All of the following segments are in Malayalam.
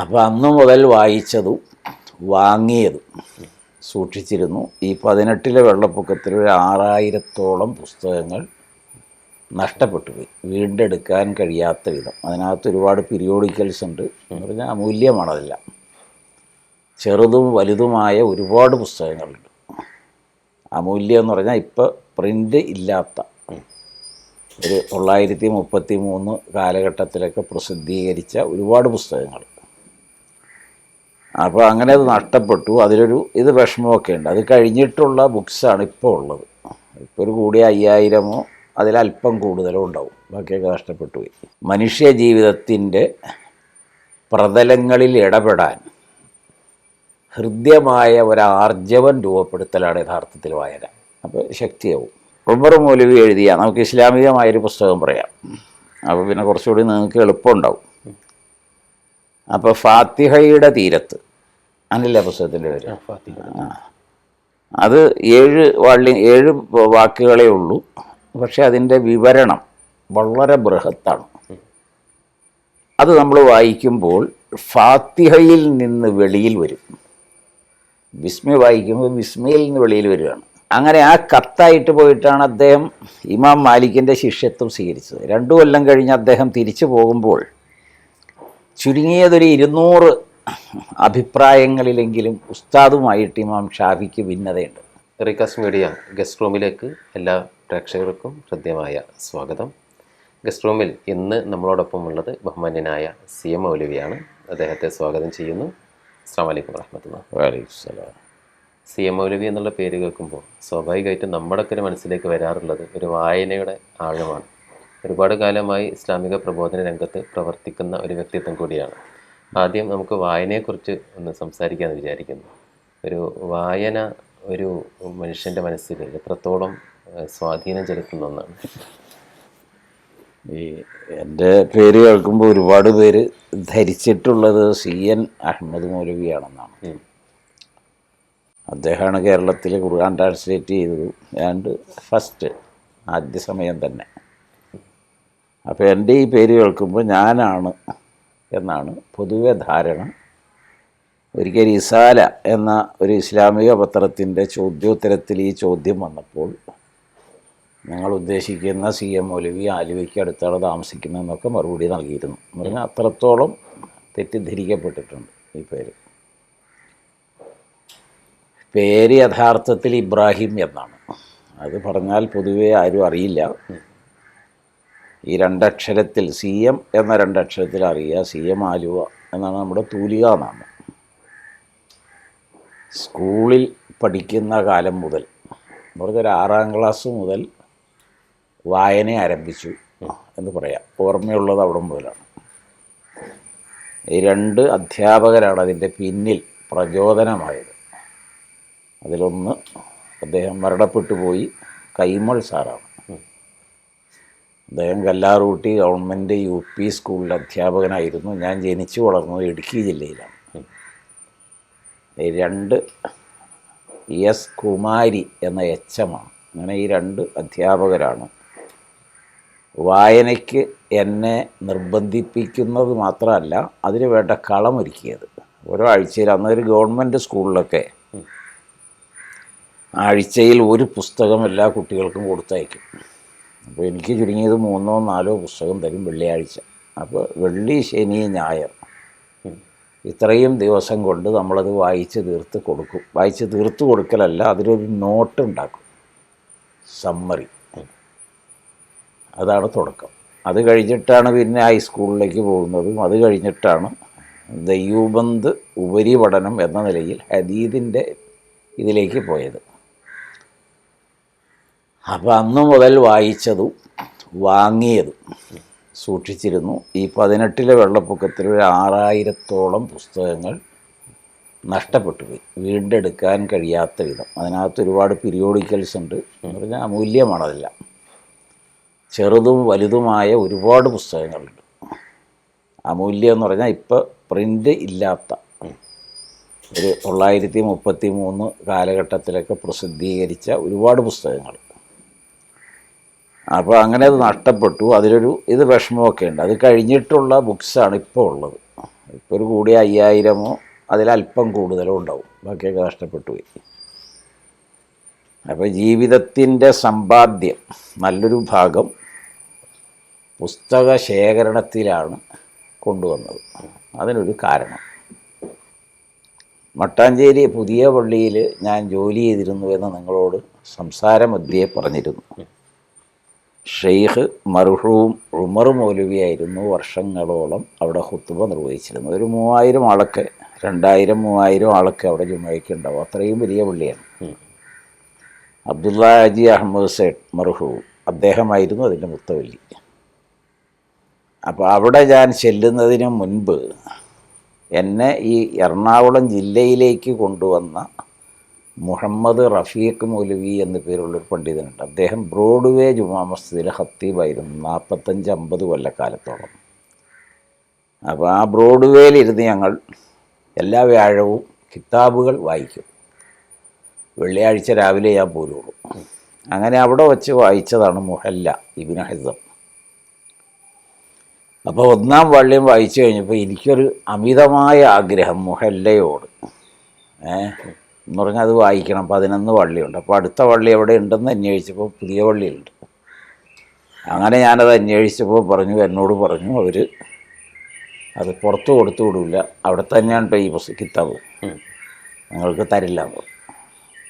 അപ്പോൾ അന്ന് മുതൽ വായിച്ചതും വാങ്ങിയതും സൂക്ഷിച്ചിരുന്നു. ഈ പതിനെട്ടിലെ വെള്ളപ്പൊക്കത്തിൽ ഒരു ആറായിരത്തോളം പുസ്തകങ്ങൾ നഷ്ടപ്പെട്ടു പോയി. വീണ്ടെടുക്കാൻ കഴിയാത്ത വിധം. അതിനകത്ത് ഒരുപാട് പീരിയോഡിക്കൽസ് ഉണ്ട്. എന്ന് പറഞ്ഞാൽ അമൂല്യമാണ് ചെറുതും വലുതുമായ ഒരുപാട് പുസ്തകങ്ങളുണ്ട്. അമൂല്യം എന്ന് പറഞ്ഞാൽ ഇപ്പോൾ പ്രിന്റ് ഇല്ലാത്ത ഒരു തൊള്ളായിരത്തി മുപ്പത്തി മൂന്ന് കാലഘട്ടത്തിലൊക്കെ പ്രസിദ്ധീകരിച്ച ഒരുപാട് പുസ്തകങ്ങൾ. അപ്പോൾ അങ്ങനെ അത് നഷ്ടപ്പെട്ടു. അതിലൊരു ഇത് വിഷമമൊക്കെ ഉണ്ട്. അത് കഴിഞ്ഞിട്ടുള്ള ബുക്സാണ് ഇപ്പോൾ ഉള്ളത്. ഇപ്പോൾ ഒരു കൂടിയ അയ്യായിരമോ അതിലല്പം കൂടുതലോ ഉണ്ടാവും. ബാക്കിയൊക്കെ നഷ്ടപ്പെട്ടു പോയി. മനുഷ്യ ജീവിതത്തിന്റെ പ്രതലങ്ങളിൽ ഇടപെടാൻ ഹൃദ്യമായ ഒരാർജവൻ രൂപപ്പെടുത്തലാണ് യഥാർത്ഥത്തിൽ വായന. അപ്പോൾ ശക്തിയാവും. ഉമർ മൗലവി എഴുതിയ നമുക്ക് ഇസ്ലാമികമായൊരു പുസ്തകം പറയാം. അപ്പോൾ പിന്നെ കുറച്ചുകൂടി നിങ്ങൾക്ക് എളുപ്പമുണ്ടാവും. അപ്പോൾ ഫാത്തിഹയുടെ തീരത്ത്. അനില്ല പുസ്തകത്തിന്റെ പേര്. ആ. അത് ഏഴ് വള്ളി ഏഴ് വാക്കുകളേ ഉള്ളൂ. പക്ഷെ അതിന്റെ വിവരണം വളരെ ബൃഹത്താണ്. അത് നമ്മൾ വായിക്കുമ്പോൾ ഫാത്തിഹയിൽ നിന്ന് വെളിയിൽ വരും. വിസ്മയ വായിക്കുമ്പോൾ വിസ്മയിൽ നിന്ന് വെളിയിൽ വരികയാണ്. അങ്ങനെ ആ കത്തായിട്ട് പോയിട്ടാണ് അദ്ദേഹം ഇമാം മാലിക്കിന്റെ ശിഷ്യത്വം സ്വീകരിച്ചത്. രണ്ടു കൊല്ലം കഴിഞ്ഞ് അദ്ദേഹം തിരിച്ചു പോകുമ്പോൾ ചുരുങ്ങിയതൊരു ഇരുന്നൂറ് അഭിപ്രായങ്ങളിലെങ്കിലും ഉസ്താദുമായിട്ട് ഇമാം ഷാഫിക്ക് ഭിന്നതയുണ്ട്. റിക്കാസ് മീഡിയ ഗസ്റ്റ് റൂമിലേക്ക് എല്ലാ പ്രേക്ഷകർക്കും ഹൃദ്യമായ സ്വാഗതം. ഗസ്റ്റ് റൂമിൽ ഇന്ന് നമ്മളോടൊപ്പം ഉള്ളത് ബഹുമാന്യനായ സി എം മൗലവിയാണ്. അദ്ദേഹത്തെ സ്വാഗതം ചെയ്യുന്നു. അസ്സാം വലൈക്കും വറഹമത്തുള്ള വലൈക്കുസ്സലാം. സി എം മൗലവി എന്നുള്ള പേര് കേൾക്കുമ്പോൾ സ്വാഭാവികമായിട്ടും നമ്മുടെയൊക്കെ ഒരു മനസ്സിലേക്ക് വരാറുള്ളത് ഒരു വായനയുടെ ആഴമാണ്. ഒരുപാട് കാലമായി ഇസ്ലാമിക പ്രബോധന രംഗത്ത് പ്രവർത്തിക്കുന്ന ഒരു വ്യക്തിത്വം കൂടിയാണ്. ആദ്യം നമുക്ക് വായനയെക്കുറിച്ച് ഒന്ന് സംസാരിക്കാമെന്ന് വിചാരിക്കുന്നു. ഒരു വായന ഒരു മനുഷ്യന്റെ മനസ്സിൽ എത്രത്തോളം സ്വാധീനം ചെലുത്തുന്ന ഒന്നാണ്. ഈ എന്റെ പേര് കേൾക്കുമ്പോൾ ഒരുപാട് പേര് ധരിച്ചിട്ടുള്ളത് സി എൻ അഹമ്മദ് മൗലവിയാണെന്നാണ്. അദ്ദേഹമാണ് കേരളത്തിൽ ഖുർആൻ ട്രാൻസ്ലേറ്റ് ചെയ്തത്. ആൻഡ് ഫസ്റ്റ് ആദ്യ സമയം തന്നെ. അപ്പോൾ എന്റെ ഈ പേര് കേൾക്കുമ്പോൾ ഞാനാണ് എന്നാണ് പൊതുവെ ധാരണ. ഒരിക്കൽ ഇസാല എന്ന ഒരു ഇസ്ലാമിക പത്രത്തിന്റെ ചോദ്യോത്തരത്തിൽ ഈ ചോദ്യം വന്നപ്പോൾ ഞങ്ങൾ ഉദ്ദേശിക്കുന്ന സി എം മൗലവി ആലുവയ്ക്ക് അടുത്താണ് താമസിക്കുന്നതെന്നൊക്കെ മറുപടി നൽകിയിരുന്നു. എന്ന് പറഞ്ഞാൽ അത്രത്തോളം തെറ്റിദ്ധരിക്കപ്പെട്ടിട്ടുണ്ട് ഈ പേര്. പേര് യഥാർത്ഥത്തിൽ ഇബ്രാഹിം എന്നാണ്. അത് പറഞ്ഞാൽ പൊതുവേ ആരും അറിയില്ല. ഈ രണ്ടക്ഷരത്തിൽ സി എം എന്ന രണ്ടക്ഷരത്തിൽ അറിയുക സി എം ആലുവ എന്നാണ് നമ്മുടെ തൂലിക നാമം. സ്കൂളിൽ പഠിക്കുന്ന കാലം മുതൽ എന്ന് ഒരു ആറാം ക്ലാസ് മുതൽ വായന ആരംഭിച്ചു എന്ന് പറയാം. ഓർമ്മയുള്ളത് അവിടെ മുതലാണ്. ഈ രണ്ട് അധ്യാപകരാണ് അതിന്റെ പിന്നിൽ പ്രചോദനമായത്. അതിലൊന്ന് അദ്ദേഹം മരണപ്പെട്ടു പോയി കൈമൾ സാറാണ്. അദ്ദേഹം കല്ലാറൂട്ടി ഗവൺമെന്റ് യു പി സ്കൂളിൽ അധ്യാപകനായിരുന്നു. ഞാൻ ജനിച്ചു വളർന്നത് ഇടുക്കി ജില്ലയിലാണ്. രണ്ട് എസ് കുമാരി എന്ന എച്ചമാണ്. അങ്ങനെ ഈ രണ്ട് അധ്യാപകരാണ്. വായനയ്ക്ക് എന്നെ നിർബന്ധിപ്പിക്കുന്നത് മാത്രമല്ല അതിന് വേണ്ട കളമൊരുക്കിയത് ഓരോ ആഴ്ചയിൽ അന്നൊരു ഗവൺമെന്റ് സ്കൂളിലൊക്കെ ആഴ്ചയിൽ ഒരു പുസ്തകം എല്ലാ കുട്ടികൾക്കും കൊടുത്തയക്കും. അപ്പോൾ എനിക്ക് ചുരുങ്ങിയത് മൂന്നോ നാലോ പുസ്തകം തരും വെള്ളിയാഴ്ച. അപ്പോൾ വെള്ളി ശനി ഞായർ. ഇത്രയും ദിവസം കൊണ്ട് നമ്മളത് വായിച്ച് തീർത്ത് കൊടുക്കും. വായിച്ച് തീർത്ത് കൊടുക്കലല്ല അതിലൊരു നോട്ട് ഉണ്ടാക്കും. സമ്മറി. അതാണ് തുടക്കം. അത് കഴിഞ്ഞിട്ടാണ് പിന്നെ ഹൈസ്കൂളിലേക്ക് പോകുന്നതും അത് കഴിഞ്ഞിട്ടാണ് ദൈവബന്ധ് ഉപരിപഠനം എന്ന നിലയിൽ ഹദീദിന്റെ ഇതിലേക്ക് പോയത്. അപ്പോൾ അന്ന് മുതൽ വായിച്ചതും വാങ്ങിയതും സൂക്ഷിച്ചിരുന്നു. ഈ പതിനെട്ടിലെ വെള്ളപ്പൊക്കത്തിൽ ഒരു ആറായിരത്തോളം പുസ്തകങ്ങൾ നഷ്ടപ്പെട്ടു പോയി. വീണ്ടെടുക്കാൻ കഴിയാത്ത വിധം. അതിനകത്ത് ഒരുപാട് പീരിയോഡിക്കൽസ് ഉണ്ട്. എന്ന് പറഞ്ഞാൽ അമൂല്യമാണ് ചെറുതും വലുതുമായ ഒരുപാട് പുസ്തകങ്ങളുണ്ട്. അമൂല്യം എന്ന് പറഞ്ഞാൽ ഇപ്പോൾ പ്രിന്റ് ഇല്ലാത്ത ഒരു തൊള്ളായിരത്തി മുപ്പത്തി മൂന്ന് കാലഘട്ടത്തിലൊക്കെ പ്രസിദ്ധീകരിച്ച ഒരുപാട് പുസ്തകങ്ങൾ. അപ്പോൾ അങ്ങനെ അത് നഷ്ടപ്പെട്ടു. അതിലൊരു ഇത് വിഷമമൊക്കെ ഉണ്ട്. അത് കഴിഞ്ഞിട്ടുള്ള ബുക്സാണ് ഇപ്പോൾ ഉള്ളത്. ഇപ്പോൾ ഒരു കൂടിയ അയ്യായിരമോ അതിലല്പം കൂടുതലോ ഉണ്ടാവും. ബാക്കിയൊക്കെ നഷ്ടപ്പെട്ടു പോയി. അപ്പോൾ ജീവിതത്തിന്റെ സമ്പാദ്യം നല്ലൊരു ഭാഗം പുസ്തക ശേഖരണത്തിലാണ് കൊണ്ടുവന്നത്. അതിനൊരു കാരണം. മട്ടാഞ്ചേരി പുതിയ പള്ളിയിൽ ഞാൻ ജോലി ചെയ്തിരുന്നു എന്ന് നിങ്ങളോട് സംസാരമധ്യേ പറഞ്ഞിരുന്നു. ഷെയ്ഖ് മർഹൂം ഉമർ മൗലവിയായിരുന്നു വർഷങ്ങളോളം അവിടെ ഹുത്തുബ നിർവഹിച്ചിരുന്നത്. ഒരു മൂവായിരം ആളൊക്കെ രണ്ടായിരം മൂവായിരം ആളൊക്കെ അവിടെ ജുമയ്ക്ക് ഉണ്ടാവും. അത്രയും വലിയ പള്ളിയാണ്. അബ്ദുള്ള അജി അഹമ്മദ് സേഠ് മർഹൂം അദ്ദേഹമായിരുന്നു അതിന്റെ മുത്തവല്ലി അപ്പോൾ അവിടെ ഞാൻ ചെല്ലുന്നതിന് മുൻപ് എന്നെ ഈ എറണാകുളം ജില്ലയിലേക്ക് കൊണ്ടുവന്ന മുഹമ്മദ് റഫീഖ് മൗലവി എന്ന പേരുള്ളൊരു പണ്ഡിതനുണ്ട്. അദ്ദേഹം ബ്രോഡ്വേ ജുമാ മസ്ജിദിലെ ഹത്തീബായിരുന്നു നാൽപ്പത്തഞ്ച് അമ്പത് കൊല്ലക്കാലത്തോളം. അപ്പോൾ ആ ബ്രോഡ്വേയിലിരുന്ന് ഞങ്ങൾ എല്ലാ വ്യാഴവും കിതാബുകൾ വായിക്കും. വെള്ളിയാഴ്ച രാവിലെ ഞാൻ പോരുള്ളൂ. അങ്ങനെ അവിടെ വച്ച് വായിച്ചതാണ് മുഹല്ല ഇബിൻ ഹസം. അപ്പോൾ ഒന്നാം വള്ളിയും വായിച്ചു കഴിഞ്ഞപ്പോൾ എനിക്കൊരു അമിതമായ ആഗ്രഹം മുഹല്ലയോട്. ഏ? എന്ന് പറഞ്ഞാൽ അത് വായിക്കണം. പതിനൊന്ന് വള്ളിയുണ്ട് അപ്പോൾ അടുത്ത വള്ളി എവിടെ ഉണ്ടെന്ന് അന്വേഷിച്ചപ്പോൾ പുതിയ വള്ളിയുണ്ട് അങ്ങനെ ഞാനത് അന്വേഷിച്ചപ്പോൾ പറഞ്ഞു എന്നോട് പറഞ്ഞു അവർ അത് പുറത്ത് കൊടുത്തു വിടില്ല അവിടെ തന്നെയാണ് ഈ കിതാബ്. നിങ്ങൾക്ക് തരില്ല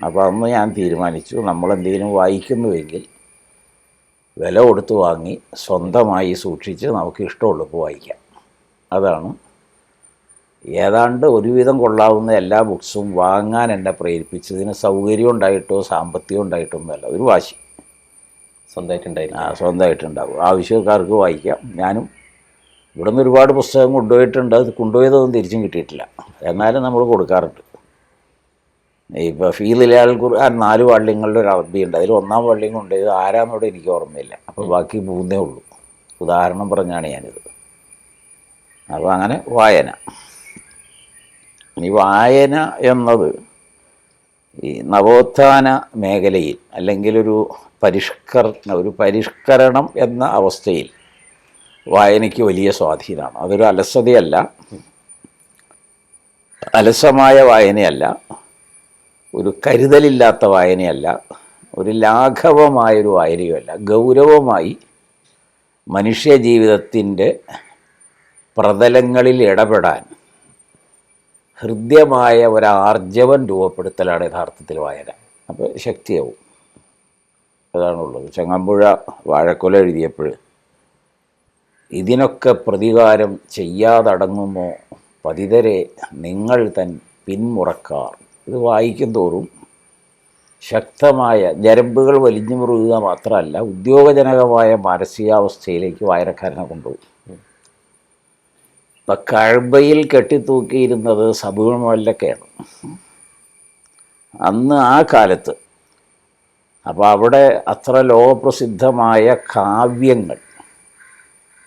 അപ്പോൾ അന്ന് ഞാൻ തീരുമാനിച്ചു നമ്മൾ നമ്മളെന്തെങ്കിലും വായിക്കുന്നുവെങ്കിൽ വില കൊടുത്ത് വാങ്ങി സ്വന്തമായി സൂക്ഷിച്ച് നമുക്ക് ഇഷ്ടമുള്ളപ്പോൾ വായിക്കാം. അതാണ് ഏതാണ്ട് ഒരുവിധം കൊള്ളാവുന്ന എല്ലാ ബുക്സും വാങ്ങാൻ എന്നെ പ്രേരിപ്പിച്ചതിന് സൗകര്യം ഉണ്ടായിട്ടോ സാമ്പത്തികം ഉണ്ടായിട്ടൊന്നുമല്ല ഒരു വാശി. സ്വന്തമായിട്ടുണ്ടായിരുന്നു. ആ സ്വന്തമായിട്ടുണ്ടാവും. ആവശ്യക്കാർക്ക് വായിക്കാം. ഞാനും ഇവിടെ നിന്ന് ഒരുപാട് പുസ്തകം കൊണ്ടുപോയിട്ടുണ്ട്. അത് കൊണ്ടുപോയതൊന്നും തിരിച്ചും കിട്ടിയിട്ടില്ല. എന്നാലും നമ്മൾ കൊടുക്കാറുണ്ട്. ഇപ്പോൾ ഫീലിലാൽ ഖുർആൻ നാല് വള്ളിങ്ങളുടെ ഒരു അറബിയുണ്ട് അതിൽ ഒന്നാം വള്ളിയും കൊണ്ടുപോയത് ആരാന്നോട് എനിക്ക് ഓർമ്മയില്ല. അപ്പോൾ ബാക്കി മൂന്നേ ഉള്ളൂ. ഉദാഹരണം പറഞ്ഞാണ് ഞാനിത്. അപ്പോൾ അങ്ങനെ വായന. ഈ വായന എന്നത് ഈ നവോത്ഥാന മേഖലയിൽ അല്ലെങ്കിൽ ഒരു പരിഷ്കരണ ഒരു പരിഷ്കരണം എന്ന അവസ്ഥയിൽ വായനയ്ക്ക് വലിയ സ്വാധീനമാണ്. അതൊരു അലസതയല്ല. അലസമായ വായനയല്ല. ഒരു കരുതലില്ലാത്ത വായനയല്ല. ഒരു ലാഘവമായൊരു വായനയുമല്ല. ഗൗരവമായി മനുഷ്യ ജീവിതത്തിന്റെ പ്രതലങ്ങളിൽ ഇടപെടാൻ ഹൃദ്യമായ ഒരാർജവം രൂപപ്പെടുത്തലാണ് യഥാർത്ഥത്തിൽ വായന. അപ്പോൾ ശക്തിയാവും. അതാണുള്ളത് ചങ്ങമ്പുഴ വാഴക്കൊല എഴുതിയപ്പോൾ ഇതിനൊക്കെ പ്രതികാരം ചെയ്യാതടങ്ങുമോ? പതിതരെ നിങ്ങൾ തൻ പിന്മുറക്കാർ. ഇത് വായിക്കും തോറും ശക്തമായ ഞരമ്പുകൾ വലിഞ്ഞു മുറുകുക മാത്രമല്ല ഉദ്യോഗജനകമായ മാനസികാവസ്ഥയിലേക്ക് വായനക്കാരനെ കൊണ്ടുപോകും. ഇപ്പം കഴബയിൽ കെട്ടിത്തൂക്കിയിരുന്നത് സബുമല്ലൊക്കെയാണ് അന്ന് ആ കാലത്ത് അപ്പോൾ അവിടെ അത്ര ലോകപ്രസിദ്ധമായ കാവ്യങ്ങൾ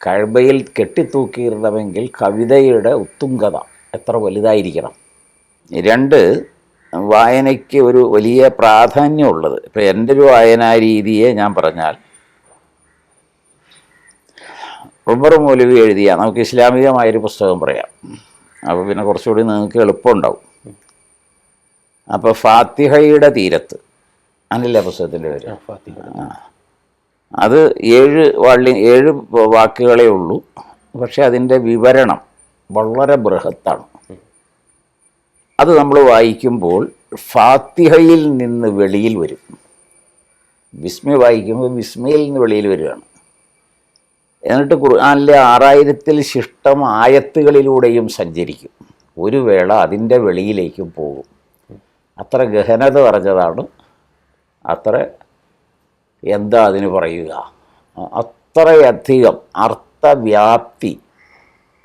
കഴബയിൽ കെട്ടിത്തൂക്കിയിരുന്നവെങ്കിൽ കവിതയുടെ ഉത്തുംഗത എത്ര വലുതായിരിക്കണം. രണ്ട് വായനയ്ക്ക് ഒരു വലിയ പ്രാധാന്യമുള്ളത്. ഇപ്പം എന്റെ ഒരു വായനാ രീതിയെ ഞാൻ പറഞ്ഞാൽ ഉമർ മൗലവി എഴുതിയ നമുക്ക് ഇസ്ലാമികമായൊരു പുസ്തകം പറയാം. അപ്പോൾ പിന്നെ കുറച്ചുകൂടി നിങ്ങൾക്ക് എളുപ്പമുണ്ടാവും. അപ്പോൾ ഫാത്തിഹയുടെ തീരത്ത്. അങ്ങനല്ലേ പുസ്തകത്തിന്റെ പേര്. അത് ഏഴ് വള്ളി ഏഴ് വാക്കുകളേ ഉള്ളൂ. പക്ഷെ അതിന്റെ വിവരണം വളരെ ബൃഹത്താണ്. അത് നമ്മൾ വായിക്കുമ്പോൾ ഫാത്തിഹയിൽ നിന്ന് വെളിയിൽ വരും. വിസ്മി വായിക്കുമ്പോൾ വിസ്മയിൽ നിന്ന് വെളിയിൽ വരികയാണ്. എന്നിട്ട് ഖുർആാനിലെ ആറായിരത്തിൽ ശിഷ്ടം ആയത്തുകളിലൂടെയും സഞ്ചരിക്കും. ഒരു വേള അതിന്റെ വെളിയിലേക്കും പോകും. അത്ര ഗഹനത പറഞ്ഞതാണ് അത്ര എന്താ അതിന് പറയുക? അത്രയധികം അർത്ഥവ്യാപ്തി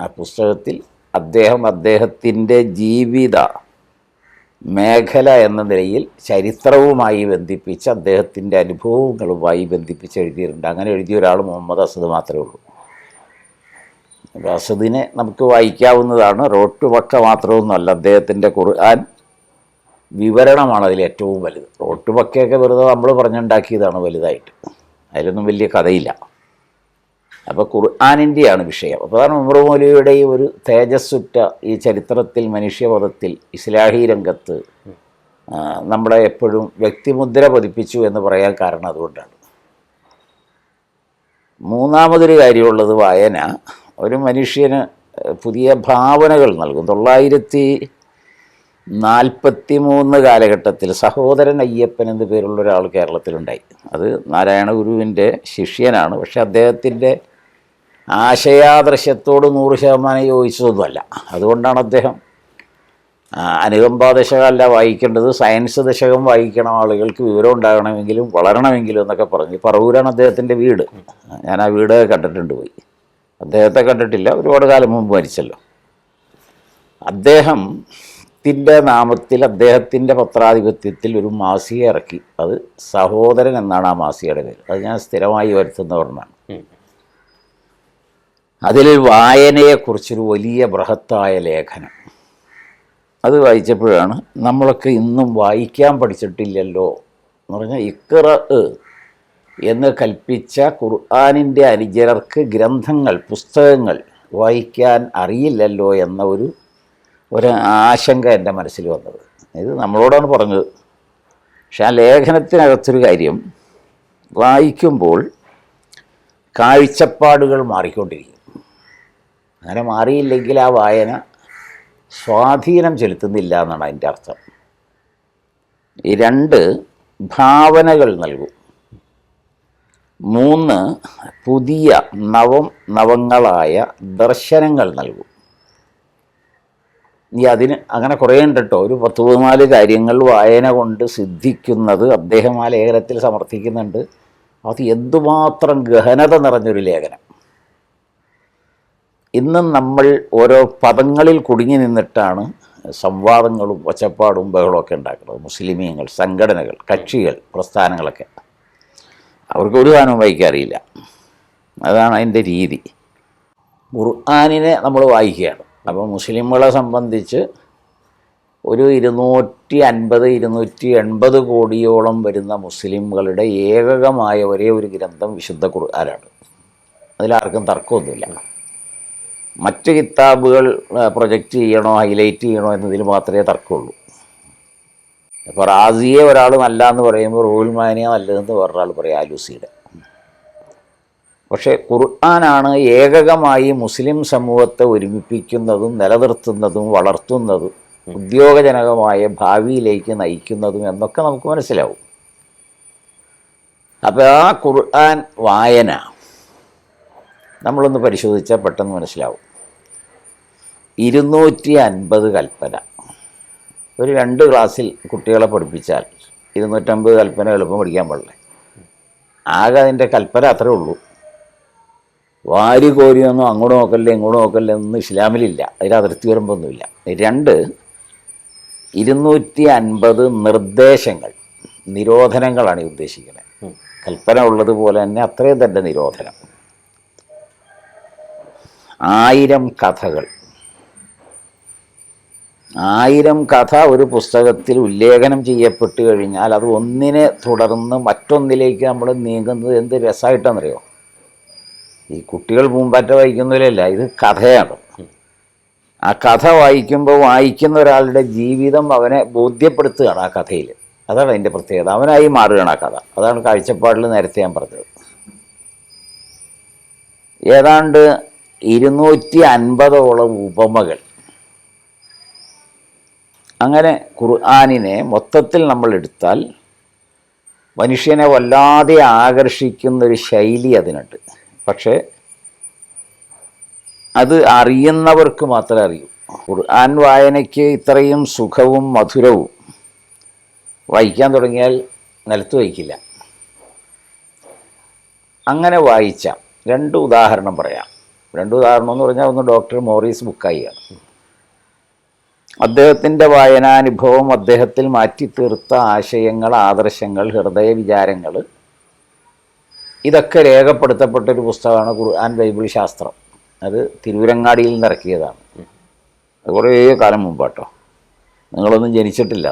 ആ പുസ്തകത്തിൽ അദ്ദേഹം അദ്ദേഹത്തിന്റെ ജീവിത മേഖല എന്ന നിലയിൽ ചരിത്രവുമായി ബന്ധിപ്പിച്ച് അദ്ദേഹത്തിന്റെ അനുഭവങ്ങളുമായി ബന്ധിപ്പിച്ച് എഴുതിയിട്ടുണ്ട്. അങ്ങനെ എഴുതിയ ഒരാൾ മുഹമ്മദ് അസദ് മാത്രമേ ഉള്ളൂ. അസദിനെ നമുക്ക് വായിക്കാവുന്നതാണ്. റോട്ടുപക്ക മാത്രമൊന്നുമല്ല അദ്ദേഹത്തിന്റെ ഖുർആൻ വിവരണമാണ് അതിൽ ഏറ്റവും വലുത്. റോട്ടുപക്കയൊക്കെ വെറുതെ നമ്മൾ പറഞ്ഞുണ്ടാക്കിയതാണ് വലുതായിട്ട്. അതിലൊന്നും വലിയ കഥയില്ല. അപ്പോൾ ഖുർആാനിന്റെയാണ് വിഷയം. അപ്പോൾ ഉമർ മൗലവിയുടെ ഒരു തേജസ്സുറ്റ ഈ ചരിത്രത്തിൽ മനുഷ്യപദത്തിൽ ഇസ്ലാഹി രംഗത്ത് നമ്മളെ എപ്പോഴും വ്യക്തിമുദ്ര പതിപ്പിച്ചു എന്ന് പറയാൻ കാരണം അതുകൊണ്ടാണ്. മൂന്നാമതൊരു കാര്യമുള്ളത് വായന. ഒരു മനുഷ്യന് പുതിയ ഭാവനകൾ നൽകും. തൊള്ളായിരത്തി നാൽപ്പത്തി മൂന്ന് കാലഘട്ടത്തിൽ സഹോദരൻ അയ്യപ്പൻ എന്ന പേരുള്ള ഒരാൾ കേരളത്തിലുണ്ടായി. അത് നാരായണ ഗുരുവിന്റെ ശിഷ്യനാണ്. പക്ഷേ അദ്ദേഹത്തിന്റെ ആശയാദർശത്തോട് നൂറ് ശതമാനം യോജിച്ചതൊന്നുമല്ല. അതുകൊണ്ടാണ് അദ്ദേഹം അനുകമ്പാ ദശകമല്ല വായിക്കേണ്ടത് സയൻസ് ദശകം വായിക്കണം ആളുകൾക്ക് വിവരം ഉണ്ടാകണമെങ്കിലും വളരണമെങ്കിലും എന്നൊക്കെ പറഞ്ഞ്. പറവൂരാണ് അദ്ദേഹത്തിന്റെ വീട്. ഞാൻ ആ വീട് കണ്ടിട്ടുണ്ട് പോയി. അദ്ദേഹത്തെ കണ്ടിട്ടില്ല ഒരുപാട് കാലം മുമ്പ് മരിച്ചല്ലോ. അദ്ദേഹത്തിന്റെ നാമത്തിൽ അദ്ദേഹത്തിന്റെ പത്രാധിപത്യത്തിൽ ഒരു മാസിക ഇറക്കി. അത് സഹോദരൻ എന്നാണ് ആ മാസികയുടെ പേര്. അത് ഞാൻ സ്ഥിരമായി വരുത്തുന്ന ഒരെണ്ണമാണ്. അതിൽ വായനയെക്കുറിച്ചൊരു വലിയ ബൃഹത്തായ ലേഖനം. അത് വായിച്ചപ്പോഴാണ് നമ്മളൊക്കെ ഇന്നും വായിക്കാൻ പഠിച്ചിട്ടില്ലല്ലോ എന്ന് പറഞ്ഞാൽ ഇക്കറ എന്ന് കൽപ്പിച്ച ഖുർആാനിന്റെ അനുചരർക്ക് ഗ്രന്ഥങ്ങൾ പുസ്തകങ്ങൾ വായിക്കാൻ അറിയില്ലല്ലോ എന്ന ഒരു ഒരു ആശങ്ക എന്റെ മനസ്സിൽ വന്നത്. ഇത് നമ്മളോടാണ് പറഞ്ഞത്. പക്ഷെ ആ ലേഖനത്തിനകത്തൊരു കാര്യം വായിക്കുമ്പോൾ കാഴ്ചപ്പാടുകൾ മാറിക്കൊണ്ടിരിക്കും. അങ്ങനെ മാറിയില്ലെങ്കിൽ ആ വായന സ്വാധീനം ചെലുത്തുന്നില്ല എന്നാണ് അതിന്റെ അർത്ഥം. ഈ രണ്ട് ഭാവനകൾ നൽകും. മൂന്ന് പുതിയ നവം നവങ്ങളായ ദർശനങ്ങൾ നൽകും. ഈ അതിന് അങ്ങനെ കുറേ ഉണ്ട് കേട്ടോ ഒരു പത്ത് പതിനാല് കാര്യങ്ങൾ വായന കൊണ്ട് സിദ്ധിക്കുന്നത് അദ്ദേഹം ആ ലേഖനത്തിൽ സമർത്ഥിക്കുന്നുണ്ട്. അത് എന്തുമാത്രം ഗഹനത നിറഞ്ഞൊരു ലേഖനം. ഇന്നും നമ്മൾ ഓരോ പദങ്ങളിൽ കുടുങ്ങി നിന്നിട്ടാണ് സംവാദങ്ങളും ഒച്ചപ്പാടും ബഹളമൊക്കെ ഉണ്ടാക്കുന്നത്. മുസ്ലിമീങ്ങൾ സംഘടനകൾ കക്ഷികൾ പ്രസ്ഥാനങ്ങളൊക്കെ. അവർക്ക് ഒരു സാധനവും വായിക്കാറിയില്ല അതാണ് അതിന്റെ രീതി. ഖുർആാനിനെ നമ്മൾ വായിക്കുകയാണ്. അപ്പോൾ മുസ്ലിമുകളെ സംബന്ധിച്ച് ഒരു ഇരുന്നൂറ്റി അൻപത് ഇരുന്നൂറ്റി എൺപത് കോടിയോളം വരുന്ന മുസ്ലിംകളുടെ ഏകകമായ ഒരേ ഒരു ഗ്രന്ഥം വിശുദ്ധ ഖുർആനാണ്. അതിലാർക്കും തർക്കമൊന്നുമില്ല. മറ്റ് കിതാബുകൾ പ്രൊജക്റ്റ് ചെയ്യണോ ഹൈലൈറ്റ് ചെയ്യണോ എന്നതിൽ മാത്രമേ തർക്കമുള്ളൂ. ഇപ്പോൾ റാസിയെ ഒരാൾ നല്ല എന്ന് പറയുമ്പോൾ റൂൽ മാനിയ നല്ലതെന്ന് വേറൊരാൾ പറയും ആലൂസിയുടെ. പക്ഷേ ഖുർആനാണ് ഏകകമായി മുസ്ലിം സമൂഹത്തെ ഒരുമിപ്പിക്കുന്നതും നിലനിർത്തുന്നതും വളർത്തുന്നതും ഉദ്യോഗജനകമായ ഭാവിയിലേക്ക് നയിക്കുന്നതും എന്നൊക്കെ നമുക്ക് മനസ്സിലാവും. അപ്പോൾ ആ ഖുർആൻ വായന നമ്മളൊന്ന് പരിശോധിച്ചാൽ പെട്ടെന്ന് മനസ്സിലാവും. ഇരുന്നൂറ്റി അൻപത് കൽപ്പന. ഒരു രണ്ട് ക്ലാസ്സിൽ കുട്ടികളെ പഠിപ്പിച്ചാൽ ഇരുന്നൂറ്റമ്പത് കൽപ്പന എളുപ്പം പഠിക്കാൻ പാടില്ല? ആകെ അതിന്റെ കൽപ്പന അത്രേ ഉള്ളൂ. വാരി കോരിയൊന്നും അങ്ങോട്ട് നോക്കല്ലേ ഇങ്ങോട്ട് നോക്കല്ലേ ഒന്നും ഇസ്ലാമിലില്ല. അതിൽ അതിർത്തി വരുമ്പൊന്നുമില്ല. രണ്ട് ഇരുന്നൂറ്റി അൻപത് നിർദ്ദേശങ്ങൾ നിരോധനങ്ങളാണ് ഈ ഉദ്ദേശിക്കുന്നത്. കൽപ്പന ഉള്ളതുപോലെ തന്നെ അത്രയും തന്നെ നിരോധനം. ആയിരം കഥകൾ. ആയിരം കഥ ഒരു പുസ്തകത്തിൽ ഉല്ലേഖനം ചെയ്യപ്പെട്ട് കഴിഞ്ഞാൽ അത് ഒന്നിനെ തുടർന്ന് മറ്റൊന്നിലേക്ക് നമ്മൾ നീങ്ങുന്നത് എന്ത് രസമായിട്ടാണെന്നറിയോ? ഈ കുട്ടികൾ പൂമ്പാറ്റ വായിക്കുന്നതിലല്ല ഇത് കഥയാണ്. ആ കഥ വായിക്കുമ്പോൾ വായിക്കുന്ന ഒരാളുടെ ജീവിതം അവനെ ബോധ്യപ്പെടുത്തുകയാണ് ആ കഥയിൽ. അതാണ് അതിന്റെ പ്രത്യേകത. അവനായി മാറുകയാണ് ആ കഥ. അതാണ് കാഴ്ചപ്പാടിൽ നേരത്തെ ഞാൻ പറഞ്ഞത്. ഏതാണ്ട് ഇരുന്നൂറ്റി അൻപതോളം ഉപമകൾ അങ്ങനെ ഖുർആാനിനെ മൊത്തത്തിൽ നമ്മൾ എടുത്താൽ മനുഷ്യനെ വല്ലാതെ ആകർഷിക്കുന്ന ഒരു ശൈലി അതിനുണ്ട്. പക്ഷേ അത് അറിയുന്നവർക്ക് മാത്രമേ അറിയൂ. ഖുർആൻ വായനയ്ക്ക് ഇത്രയും സുഖവും മധുരവും വായിക്കാൻ തുടങ്ങിയാൽ നിലത്ത് വഹിക്കില്ല അങ്ങനെ വായിച്ച രണ്ട് ഉദാഹരണം പറയാം. രണ്ട് ഉദാഹരണം എന്ന് പറഞ്ഞാൽ ഒന്ന് ഡോക്ടർ മോറീസ് ബുക്കായിയാണ്. അദ്ദേഹത്തിന്റെ വായനാനുഭവം അദ്ദേഹത്തിൽ മാറ്റിത്തീർത്ത ആശയങ്ങൾ ആദർശങ്ങൾ ഹൃദയ വിചാരങ്ങൾ ഇതൊക്കെ രേഖപ്പെടുത്തപ്പെട്ട ഒരു പുസ്തകമാണ് ഖുർആൻ ബൈബിൾ ശാസ്ത്രം. അത് തിരുവരങ്ങാടിയിൽ നിന്ന് ഇറക്കിയതാണ് കുറേ കാലം മുമ്പാട്ടോ. നിങ്ങളൊന്നും ജനിച്ചിട്ടില്ല.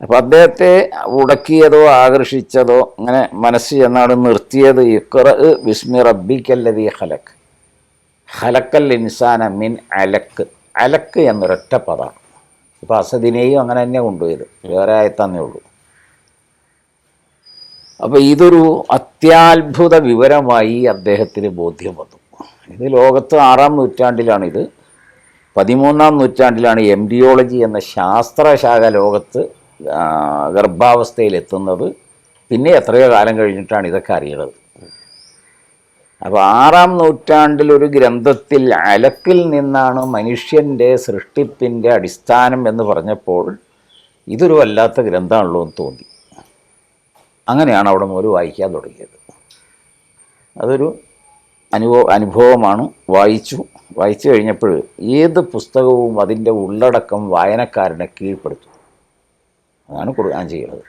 അപ്പോൾ അദ്ദേഹത്തെ ഉടക്കിയതോ ആകർഷിച്ചതോ അങ്ങനെ മനസ്സ് ചെന്നാണ് നിർത്തിയത്. ഇഖ്റ ബിസ്മി റബ്ബിക്കല്ലതി ഹലക്ക് ഹലക്കൽ ഇൻസാന മിൻ അലക്ക് അലക്ക് എന്നൊരൊറ്റ പദമാണ് ഇപ്പോൾ അസദിനെയും അങ്ങനെ തന്നെ കൊണ്ടുപോയത്. വേറെ ആയത്തന്നേ ഉള്ളൂ. അപ്പോൾ ഇതൊരു അത്യാത്ഭുത വിവരമായി അദ്ദേഹത്തിന് ബോധ്യം വന്നു. ഇത് ലോകത്ത് ആറാം നൂറ്റാണ്ടിലാണിത്. പതിമൂന്നാം നൂറ്റാണ്ടിലാണ് എംഡിയോളജി എന്ന ശാസ്ത്രശാഖ ലോകത്ത് ഗർഭാവസ്ഥയിലെത്തുന്നത്. പിന്നെ എത്രയോ കാലം കഴിഞ്ഞിട്ടാണ് ഇതൊക്കെ അറിയുന്നത് അപ്പോൾ ആറാം നൂറ്റാണ്ടിൽ ഒരു ഗ്രന്ഥത്തിൽ അലക്കിൽ നിന്നാണ് മനുഷ്യന്റെ സൃഷ്ടിപ്പിന്റെ അടിസ്ഥാനം എന്ന് പറഞ്ഞപ്പോൾ ഇതൊരു വല്ലാത്ത ഗ്രന്ഥമാണല്ലോ എന്ന് തോന്നി. അങ്ങനെയാണ് അവിടെ മുതൽ വായിക്കാൻ തുടങ്ങിയത്. അതൊരു അനുഭവ അനുഭവമാണ്. വായിച്ചു. വായിച്ചു കഴിഞ്ഞപ്പോൾ ഏത് പുസ്തകവും അതിന്റെ ഉള്ളടക്കം വായനക്കാരനെ കീഴ്പ്പെടുത്തും. അതാണ് ഖുർആൻ ചെയ്യുന്നത്.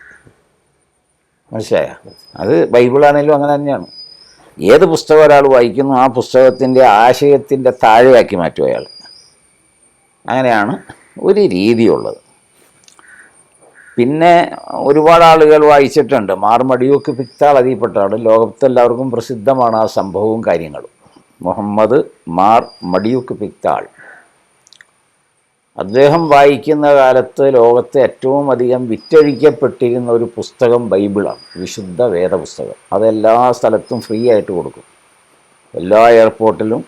മനസ്സിലായ? അത് ബൈബിളാണെങ്കിലും അങ്ങനെ തന്നെയാണ്. ഏത് പുസ്തകം ഒരാൾ വായിക്കുന്നു ആ പുസ്തകത്തിന്റെ ആശയത്തിന്റെ താഴെയാക്കി മാറ്റും അയാൾ. അങ്ങനെയാണ് ഒരു രീതിയുള്ളത്. പിന്നെ ഒരുപാട് ആളുകൾ വായിച്ചിട്ടുണ്ട്. മാർമടിയൂക്ക് പിക്താൾ അതിൽപ്പെട്ടാണ് ലോകത്തെല്ലാവർക്കും പ്രസിദ്ധമാണ് ആ സംഭവവും കാര്യങ്ങളും. മുഹമ്മദ് മാർ മടിയൂക്ക് പിക്താൾ അദ്ദേഹം വായിക്കുന്ന കാലത്ത് ലോകത്തെ ഏറ്റവും അധികം വിറ്റഴിക്കപ്പെട്ടിരുന്ന ഒരു പുസ്തകം ബൈബിളാണ്. വിശുദ്ധ വേദപുസ്തകം. അതെല്ലാ സ്ഥലത്തും ഫ്രീ ആയിട്ട് കൊടുക്കും. എല്ലാ എയർപോർട്ടിലും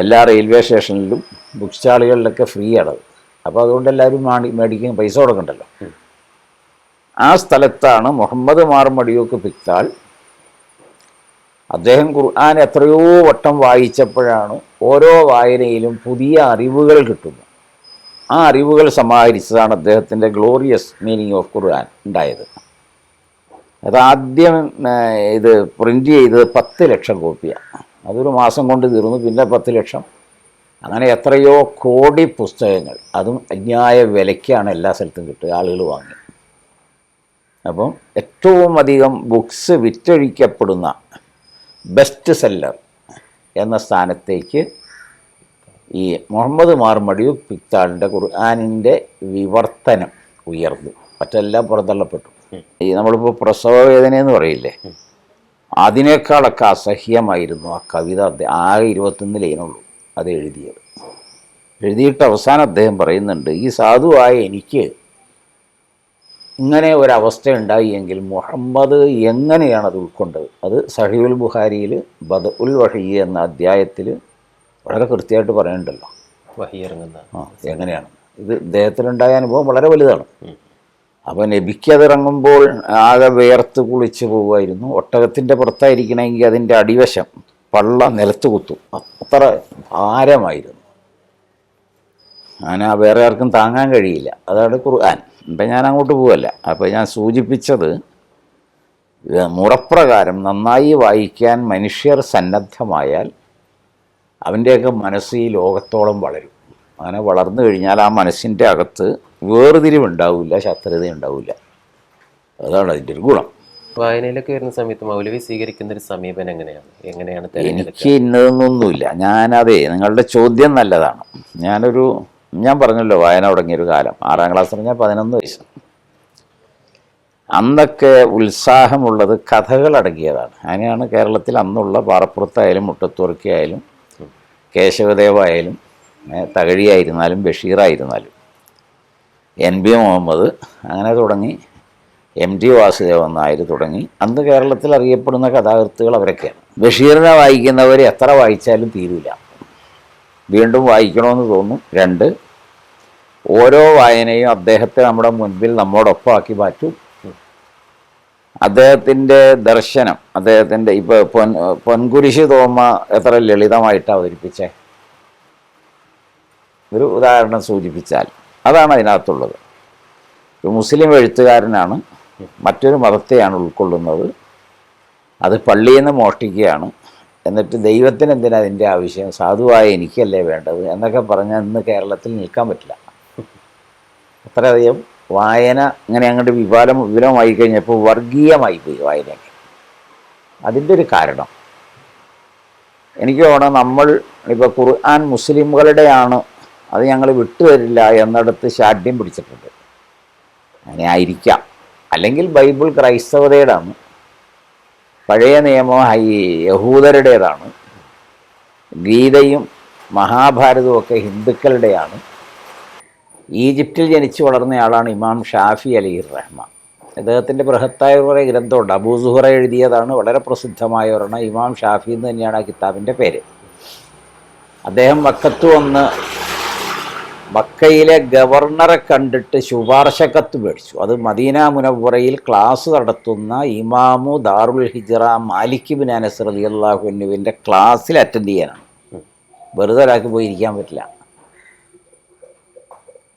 എല്ലാ റെയിൽവേ സ്റ്റേഷനിലും ബുക്ക് സ്റ്റാളുകളിലൊക്കെ ഫ്രീ ആണത് അപ്പോൾ അതുകൊണ്ട് എല്ലാവരും മാടി മേടിക്കും പൈസ കൊടുക്കണ്ടല്ലോ. ആ സ്ഥലത്താണ് മുഹമ്മദ് മാർമടിയോക്ക് പിക്താൾ അദ്ദേഹം ഖുർആൻ എത്രയോ വട്ടം വായിച്ചപ്പോഴാണ് ഓരോ വായനയിലും പുതിയ അറിവുകൾ കിട്ടുന്നത്. ആ അറിവുകൾ സമാഹരിച്ചതാണ് അദ്ദേഹത്തിന്റെ ഗ്ലോറിയസ് മീനിങ് ഓഫ് ഖുർആൻ ഉണ്ടായത്. അത് ആദ്യം ഇത് പ്രിന്റ് ചെയ്തത് പത്ത് ലക്ഷം കോപ്പിയാണ് അതൊരു മാസം കൊണ്ട് തീർന്നു പിന്നെ പത്ത് ലക്ഷം. അങ്ങനെ എത്രയോ കോടി പുസ്തകങ്ങൾ. അതും അന്യായ വിലയ്ക്കാണ് എല്ലാ സ്ഥലത്തും കിട്ടുക ആളുകൾ വാങ്ങി. അപ്പം ഏറ്റവും അധികം ബുക്സ് വിറ്റഴിക്കപ്പെടുന്ന ബെസ്റ്റ് സെല്ലർ എന്ന സ്ഥാനത്തേക്ക് ഈ മുഹമ്മദ് മാർമടിയു പിക്താളിന്റെ ഖുർആാനിന്റെ വിവർത്തനം ഉയർന്നു. മറ്റെല്ലാം പുറന്തള്ളപ്പെട്ടു. ഈ നമ്മളിപ്പോൾ പ്രസവ വേദന എന്ന് പറയില്ലേ? അതിനേക്കാളൊക്കെ അസഹ്യമായിരുന്നു ആ കവിത അദ്ദേഹം ആകെ ഇരുപത്തൊന്ന് ലൈനുള്ളൂ അത് എഴുതിയത്. എഴുതിയിട്ട് അവസാനം അദ്ദേഹം പറയുന്നുണ്ട് ഈ സാധുവായ എനിക്ക് ഇങ്ങനെ ഒരവസ്ഥ ഉണ്ടായി എങ്കിൽ മുഹമ്മദ് എങ്ങനെയാണ് അത് ഉൾക്കൊണ്ടത്? അത് സഹിയുൽ ബുഹാരിയിൽ ബദ ഉൽ വഹി എന്ന അധ്യായത്തിൽ വളരെ കൃത്യമായിട്ട് പറയുന്നുണ്ടല്ലോ വഹിയിറങ്ങുന്ന ആ എങ്ങനെയാണ്? ഇത് ഇദ്ദേഹത്തിനുണ്ടായ അനുഭവം വളരെ വലുതാണ്. അപ്പോൾ നബിക്ക് അതിറങ്ങുമ്പോൾ ആകെ വേർത്ത് കുളിച്ച് പോവുമായിരുന്നു. ഒട്ടകത്തിന്റെ പുറത്തായിരിക്കണമെങ്കിൽ അതിന്റെ അടിവശം പള്ള നിലത്ത് കുത്തും. അത്ര ഭാരമായിരുന്നു. അങ്ങനെ വേറെ ആർക്കും താങ്ങാൻ കഴിയില്ല. അതാണ് ഖുർആൻ. ഇപ്പം ഞാൻ അങ്ങോട്ട് പോവല്ല. അപ്പോൾ ഞാൻ സൂചിപ്പിച്ചത് മുറപ്രകാരം നന്നായി വായിക്കാൻ മനുഷ്യർ സന്നദ്ധമായാൽ അവന്റെയൊക്കെ മനസ്സ് ഈ ലോകത്തോളം വളരും. അങ്ങനെ വളർന്നു കഴിഞ്ഞാൽ ആ മനസ്സിന്റെ അകത്ത് വേർതിരിവുണ്ടാവില്ല ശത്രുത ഉണ്ടാവില്ല അതാണ് അതിന്റെ ഒരു ഗുണം. വായനയിലൊക്കെ വരുന്ന സമയത്ത് മൗലവി സ്വീകരിക്കുന്ന ഒരു സമീപനം എങ്ങനെയാണ്? എങ്ങനെയാണ് എനിക്ക് ഇന്നതെന്നൊന്നുമില്ല. ഞാനതെ ഞാനതേ നിങ്ങളുടെ ചോദ്യം നല്ലതാണ്. ഞാനൊരു ഞാൻ പറഞ്ഞല്ലോ വായന തുടങ്ങിയൊരു കാലം. ആറാം ക്ലാസ്സിൽ ഞാൻ പതിനൊന്ന് വയസ്സ്. അന്നൊക്കെ ഉത്സാഹമുള്ളത് കഥകൾ അടങ്ങിയതാണ്. അങ്ങനെയാണ് കേരളത്തിൽ അന്നുള്ള പാറപ്പുറത്തായാലും മുട്ടത്തുറക്കിയായാലും കേശവദേവായാലും തകഴിയായിരുന്നാലും ബഷീറായിരുന്നാലും എൻ ബി മുഹമ്മദ് അങ്ങനെ തുടങ്ങി എം ടി വാസുദേവൻ നായർ തുടങ്ങി അന്ന് കേരളത്തിൽ അറിയപ്പെടുന്ന കഥാകൃത്തുകൾ അവരൊക്കെയാണ്. ബഷീറിനെ വായിക്കുന്നവർ എത്ര വായിച്ചാലും തീരില്ല വീണ്ടും വായിക്കണമെന്ന് തോന്നും. രണ്ട് ഓരോ വായനയും അദ്ദേഹത്തെ നമ്മുടെ മുൻപിൽ നമ്മോടൊപ്പമാക്കി മാറ്റും. അദ്ദേഹത്തിന്റെ ദർശനം അദ്ദേഹത്തിന്റെ ഇപ്പോൾ പൊൻ പൊൻകുരിശ് തോമ എത്ര ലളിതമായിട്ട് അവതരിപ്പിച്ചേ? ഒരു ഉദാഹരണം സൂചിപ്പിച്ചാൽ അതാണ് അതിനകത്തുള്ളത്. ഒരു മുസ്ലിം എഴുത്തുകാരനാണ് മറ്റൊരു മതത്തെയാണ് ഉൾക്കൊള്ളുന്നത്. അത് പള്ളിയിൽ നിന്ന് മോഷ്ടിക്കുകയാണ്. എന്നിട്ട് ദൈവത്തിന് എന്തിനാ അതിന്റെ ആവശ്യം? സാധുവായ എനിക്കല്ലേ വേണ്ടത്? എന്നൊക്കെ പറഞ്ഞാൽ ഇന്ന് കേരളത്തിൽ നിൽക്കാൻ പറ്റില്ല. അത്രയധികം വായന അങ്ങനെ അങ്ങോട്ട് വിവാദം വിപുലമായി കഴിഞ്ഞപ്പോൾ വർഗീയമായി പോയി വായനയൊക്കെ. അതിന്റെ ഒരു കാരണം. എനിക്ക് തോന്നുന്നു നമ്മൾ ഇപ്പോൾ ഖുർആൻ മുസ്ലിമുകളുടെയാണ് അത് ഞങ്ങൾ വിട്ടുതരില്ല എന്നിടത്ത് ശാഠ്യം പിടിച്ചിട്ടുണ്ട്. അങ്ങനെ ആയിരിക്കാം. അല്ലെങ്കിൽ ബൈബിൾ ക്രൈസ്തവതയുടെയാണ്. പഴയ നിയമം ഹൈ യഹൂദരുടേതാണ്. ഗീതയും മഹാഭാരതവും ഒക്കെ ഹിന്ദുക്കളുടെയാണ്. ഈജിപ്തിൽ ജനിച്ചു വളർന്നയാളാണ് ഇമാം ഷാഫി അലി റഹ്മാൻ. അദ്ദേഹത്തിന്റെ ബൃഹത്തായ കുറേ ഗ്രന്ഥമുണ്ട്. അബൂ സുഹറ എഴുതിയതാണ് വളരെ പ്രസിദ്ധമായ ഒരെണ്ണം. ഇമാം ഷാഫി എന്ന് തന്നെയാണ് ആ കിതാബിന്റെ പേര്. അദ്ദേഹം വക്കത്ത് വന്ന് മക്കയിലെ ഗവർണറെ കണ്ടിട്ട് ശുപാർശ കത്ത് മേടിച്ചു. അത് മദീന മുനവറയിൽ ക്ലാസ് നടത്തുന്ന ഇമാമു ദാറുൽ ഹിജറ മാലിക് ബിൻ അനസ് റളിയല്ലാഹുവിന്റെ ക്ലാസ്സിൽ അറ്റൻഡ് ചെയ്യാനാണ്. വെറുതെ ഒരാൾക്ക് പോയിരിക്കാൻ പറ്റില്ല.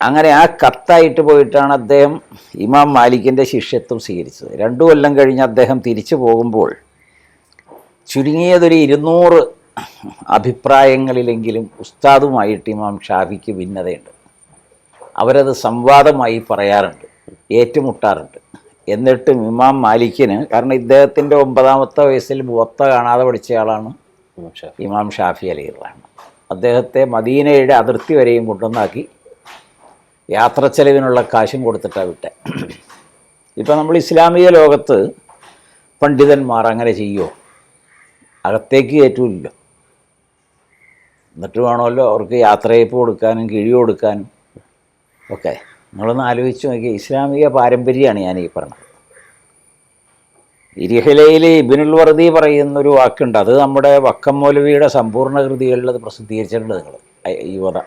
അങ്ങനെ ആ കത്തായിട്ട് പോയിട്ടാണ് അദ്ദേഹം ഇമാം മാലിക്കിന്റെ ശിഷ്യത്വം സ്വീകരിച്ചത്. രണ്ടു കൊല്ലം കഴിഞ്ഞ് അദ്ദേഹം തിരിച്ചു പോകുമ്പോൾ ചുരുങ്ങിയതൊരു ഇരുന്നൂറ് അഭിപ്രായങ്ങളിലെങ്കിലും ഉസ്താദുമായിട്ട് ഇമാം ഷാഫിക്ക് ഭിന്നതയുണ്ട്. അവരത് സംവാദമായി പറയാറുണ്ട് ഏറ്റുമുട്ടാറുണ്ട്. എന്നിട്ടും ഇമാം മാലിക്കിന് കാരണം ഇദ്ദേഹത്തിന്റെ ഒമ്പതാമത്തെ വയസ്സിൽ മുവത്ത കാണാതെ പഠിച്ചയാളാണ് ഇമാം ഷാഫി. ഇമാം ഷാഫി അലി റഹ്മാൻ. അദ്ദേഹത്തെ മദീനയുടെ അതിർത്തി വരെയും കൊണ്ടുവന്നാക്കി യാത്ര ചെലവിനുള്ള കാശും കൊടുത്തിട്ടാണ് വിട്ടെ. ഇപ്പം നമ്മൾ ഇസ്ലാമിക ലോകത്ത് പണ്ഡിതന്മാർ അങ്ങനെ ചെയ്യുമോ അകത്തേക്ക് കയറ്റില്ല. എന്നിട്ട് വേണമല്ലോ അവർക്ക് യാത്രയപ്പ് കൊടുക്കാനും കിഴി കൊടുക്കാനും ഒക്കെ. നിങ്ങളൊന്ന് ആലോചിച്ച് നോക്കി ഇസ്ലാമിക പാരമ്പര്യമാണ് ഞാൻ ഈ പറഞ്ഞത്. ഇരിഹലയിൽ ഇബിനുൽ വർദി പറയുന്നൊരു വാക്കുണ്ട് അത് നമ്മുടെ വക്കം മൗലവിയുടെ സമ്പൂർണ കൃതികളിൽ അത് പ്രസിദ്ധീകരിച്ചിട്ടുണ്ട് നിങ്ങൾ യുവത